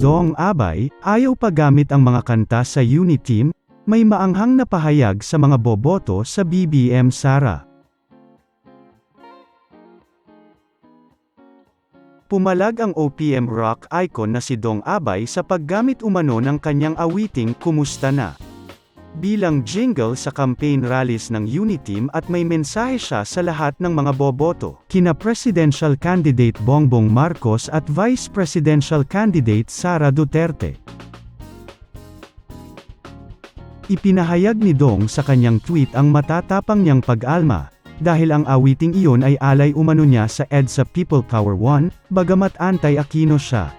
Dong Abay, ayaw pa gamit ang mga kanta sa Uniteam, may maanghang na pahayag sa mga boboto sa BBM Sara. Pumalag ang OPM rock icon na si Dong Abay sa paggamit umano ng kanyang awiting Kumusta Na. Bilang jingle sa campaign rallies ng Uniteam at may mensahe siya sa lahat ng mga boboto, kina Presidential Candidate Bongbong Marcos at Vice Presidential Candidate Sara Duterte. Ipinahayag ni Dong sa kanyang tweet ang matatapang niyang pag-alma, dahil ang awiting iyon ay alay umano niya sa EDSA People Power 1, bagamat anti-Aquino siya.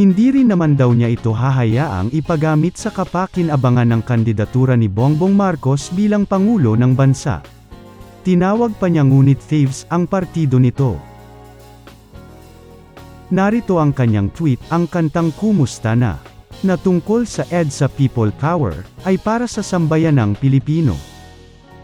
Hindi rin naman daw niya ito hahayaang ipagamit sa kapakinabangan ng kandidatura ni Bongbong Marcos bilang Pangulo ng Bansa. Tinawag pa niya ngunit thieves ang partido nito. Narito ang kanyang tweet, ang kantang Kumusta Na, na tungkol sa EDSA People Power, ay para sa sambayanang Pilipino.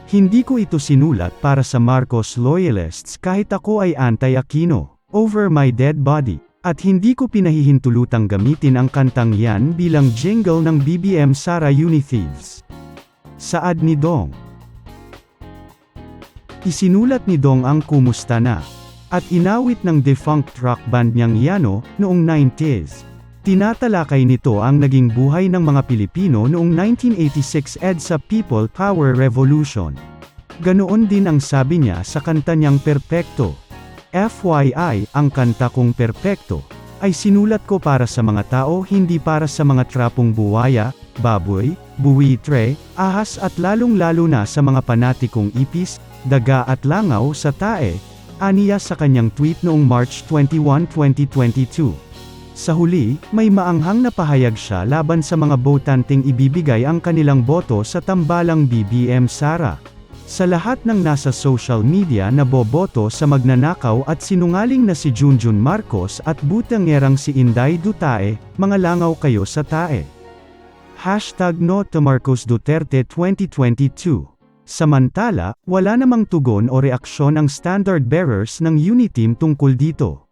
Hindi ko ito sinulat para sa Marcos loyalists kahit ako ay anti-Aquino, over my dead body. At hindi ko pinahihintulutang gamitin ang kantang yan bilang jingle ng BBM Sara Unithieves. Saad ni Dong. Isinulat ni Dong ang Kumusta Na, at inawit ng defunct rock band niyang Yano, noong 90s. Tinatalakay nito ang naging buhay ng mga Pilipino noong 1986 EDSA People Power Revolution. Ganoon din ang sabi niya sa kanta niyang Perpekto. FYI, ang kanta kong Perpekto, ay sinulat ko para sa mga tao hindi para sa mga trapong buwaya, baboy, buwitre, ahas at lalong-lalo na sa mga panatikong ipis, daga at langaw sa tae, aniya sa kanyang tweet noong March 21, 2022. Sa huli, may maanghang na pahayag siya laban sa mga botanting ibibigay ang kanilang boto sa tambalang BBM Sara. Sa lahat ng nasa social media na boboto sa magnanakaw at sinungaling na si Junjun Marcos at butangerang si Inday Dutae, mga langaw kayo sa tae. Hashtag No to Marcos Duterte 2022 Samantala, wala namang tugon o reaksyon ang standard bearers ng Uniteam tungkol dito.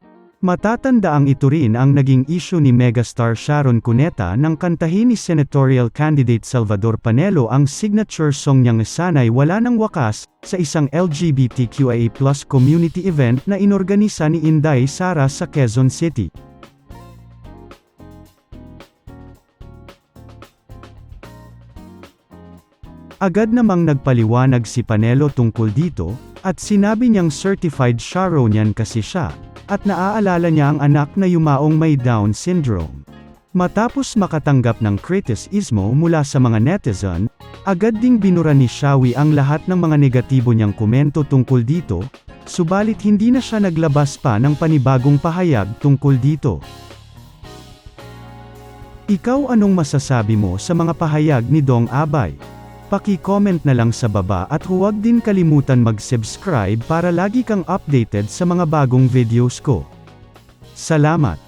Matatandaang ito rin ang naging issue ni megastar Sharon Cuneta nang kantahin ni senatorial candidate Salvador Panelo ang signature song niyang Sana'y Wala Nang Wakas, sa isang LGBTQIA+ community event na inorganisa ni Inday Sara sa Quezon City. Agad namang nagpaliwanag si Panelo tungkol dito, at sinabi niyang certified Sharonian kasi siya, at naaalala niya ang anak na yumaong may Down syndrome. Matapos makatanggap ng kritisismo mula sa mga netizen, agad ding binura ni Shawi ang lahat ng mga negatibo niyang komento tungkol dito, subalit hindi na siya naglabas pa ng panibagong pahayag tungkol dito. Ikaw anong masasabi mo sa mga pahayag ni Dong Abay? Paki-comment na lang sa baba at huwag din kalimutan mag-subscribe para lagi kang updated sa mga bagong videos ko. Salamat!